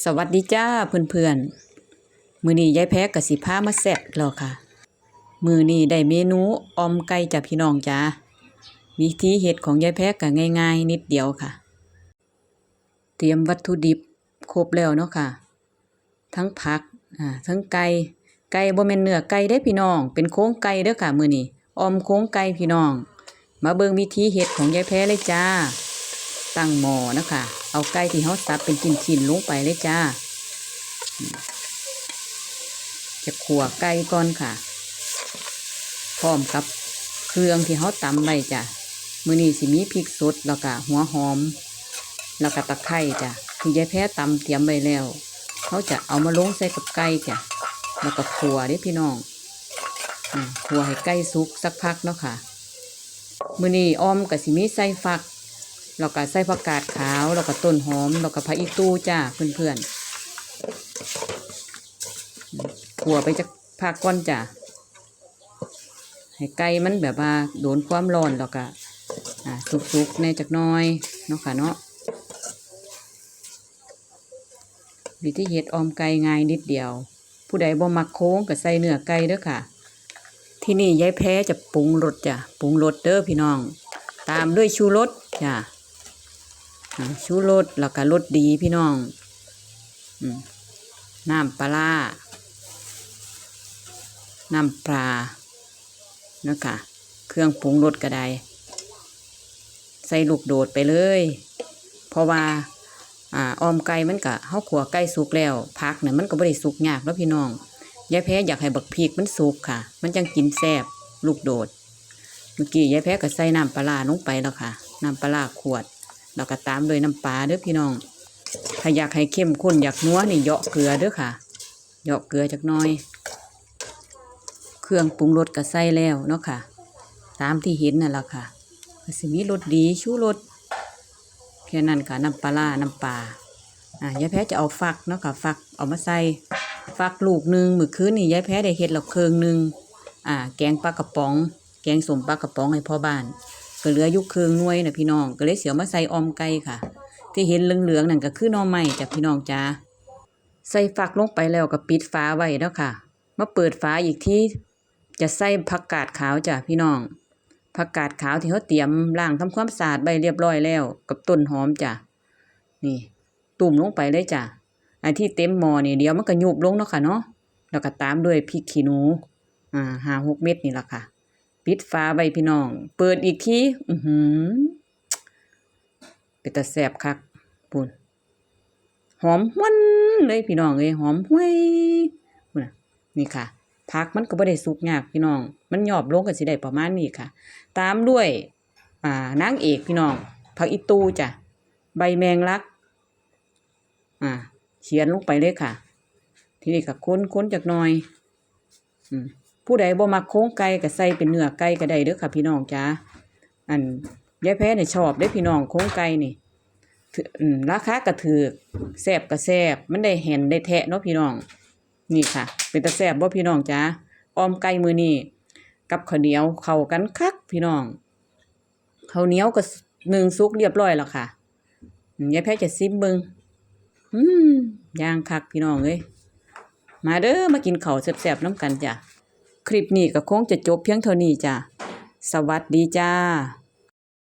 สวัสดีจ้าเพื่อนๆ มือนี้ยายแพ้กับสิพามาแซ่บแล้วค่ะ มือนี้ได้เมนูออมไก่จ้ะพี่น้องจ้าวิธีเฮ็ดของยายแพ้ก็ง่ายๆ นิดเดียวค่ะ เตรียมวัตถุดิบครบแล้วเนาะค่ะ ทั้งผักอ่าทั้งไก่ไก่บ่แม่นเนื้อไก่เด้พี่น้อง เป็นโครงไก่เด้อค่ะ มือนี้ออมโครงไก่พี่น้อง มาเบิ่งวิธีเฮ็ดของยายแพ้เลยจ้า ตั้งหม้อนะคะ เอาไก่ที่เขาสับเป็นชิ้นๆลงไปเลยจ้า จะขัวไก่ก่อนค่ะ พร้อมกับเครื่องที่เขาตำไว้จ้ะมือนี้สิมีพริกสดแล้วก็หัวหอม แล้วก็ตะไคร้จ้ะที่ยายแพ้ตำเตรียมไว้แล้ว เขาจะเอามาลงใส่กับไก่จ้ะแล้วก็ขัวเด้พี่น้องขัวให้ไก่สุกสักพักเนาะค่ะมือนี้อ้อมกับสิมีใส่ฟัก แล้วก็ใส่ผักกาดขาว แล้วก็ต้นหอม แล้วก็ผักอีตู้จ้าเพื่อนๆขัวไปจากผักก้อนจ้าให้ไก่มันแบบว่าโดนความร้อนแล้วก็อ่าสุกๆในจักน้อยเนาะค่ะเนาะวิธีเฮ็ดออมไก่ง่ายนิดเดียว ผู้ใดบ่มักโค้งก็ใส่เนื้อไก่เด้อค่ะ ที่นี่ยายแพ้จะปรุงรสจ้ะปรุงรสเด้อพี่น้อง ตามด้วยชูรสจ้ะอ่า ชูรสแล้วก็รสดีพี่น้องอน้ำปลาน้ำปลาเนาะค่ะ เครื่องปรุงรสก็ได้ใส่ลูกโดดไปเลย เพราะว่าอ่าออมไก่มันก็เฮาขัวไก่สุกแล้วผักเนี่ยมันก็บ่ได้สุกยากแล้วพี่น้องยายแพ้อยากให้บักพริกมันสุกค่ะ มันจังกินแซบลูกโดด เมื่อกี้ยายแพ้ก็ใส่น้ำปลาลงไปแล้วค่ะน้ำปลาขวด แล้วก็ตามด้วยน้ำปลาเด้อพี่น้อง ถ้าอยากให้เข้มข้นอยากนัวนี่เหยาะเกลือเด้อค่ะเหยาะเกลือจักน้อย เครื่องปรุงรสก็ใส่แล้วเนาะค่ะ ตามที่เห็นนั่นแหละค่ะสิมีรสดีชูรสแค่นั้นค่ะน้ำปลาร้าน้ำปลาอ่ายายแพ้จะเอาฟักเนาะค่ะฟักเอามาใส่ฟักลูกหนึ่งมือคืนนี่ยายแพ้ได้เฮ็ดแล้วเครื่องหนึ่งอ่า แกงปลากระป๋อง แกงสมปลากระป๋องให้พ่อบ้าน ก็เหลืออยุคเครื่องน่วยนะพี่น้อง ก็เลยเสียวมาใส่ออมไก่ค่ะ ที่เห็นเหลืองๆนั่นก็คือหน่อไม้จ้ะพี่น้องจ้าใส่ฝักลงไปแล้วก็ปิดฝาไว้แล้วค่ะ มาเปิดฝาอีกที่จะใส่ผักกาดขาวจ้ะพี่น้องผักกาดขาวที่เขาเตรียมล้างทำความสะอาดใบเรียบร้อยแล้ว กับต้นหอมจ้ะนี่ ตุ่มลงไปเลยจ้ะไอ้ที่เต็มหม้อนี่เดี๋ยวมันก็ยุบลงเนาะค่ะเนาะแล้วก็ตามด้วยพริกขี้หนูอ่าห้าหกเม็ดนี่ละค่ะ ปิดฝาไว้พี่น้อง เปิดอีกทีอือหือเป็นตาแสบคักปุ่นหอมหวนเลยพี่น้องเอ้ยหอมห้วยปุ่นน่ะนี่ค่ะผักมันก็บ่ได้สุกยากพี่น้อง มันหยอบลงก็สิได้ประมาณนี้ค่ะ ตามด้วยอ่านางเอกพี่น้องผักอีตูจ้ะใบแมงลัก อ่าเขียนลงไปเลยค่ะ ทีนี้ก็ค้นค้นจากหน่อย อืม ผู้ใดบ่มักโค้งไก่ก็ใส่เป็นเนื้อไก่ก็ได้เด้อค่ะ พี่น้องจ้าอันยายแพ้เนี่ยชอบได้พี่น้องโค้งไก่นี่ถือราคาก็ถือแซบก็แซบมันได้เห็นได้แทะเนาะพี่น้อง นี่ค่ะ เป็นตาแซบบ่พี่น้องจ้าออมไก่มือนี่กับข้าวเหนียวเข้ากันคักพี่น้องข้าวเหนียวก็หนึ่งซุกเรียบร้อยแล้วค่ะยายแพ้จะซิมเบิงอืมย่างคักพี่น้องเอ้ยมาเด้อมากินข้าวแซบๆน้ำกันจ้ะ คลิปนี้ก็คงจะจบเพียงเท่านี้จ้ะ สวัสดีจ้า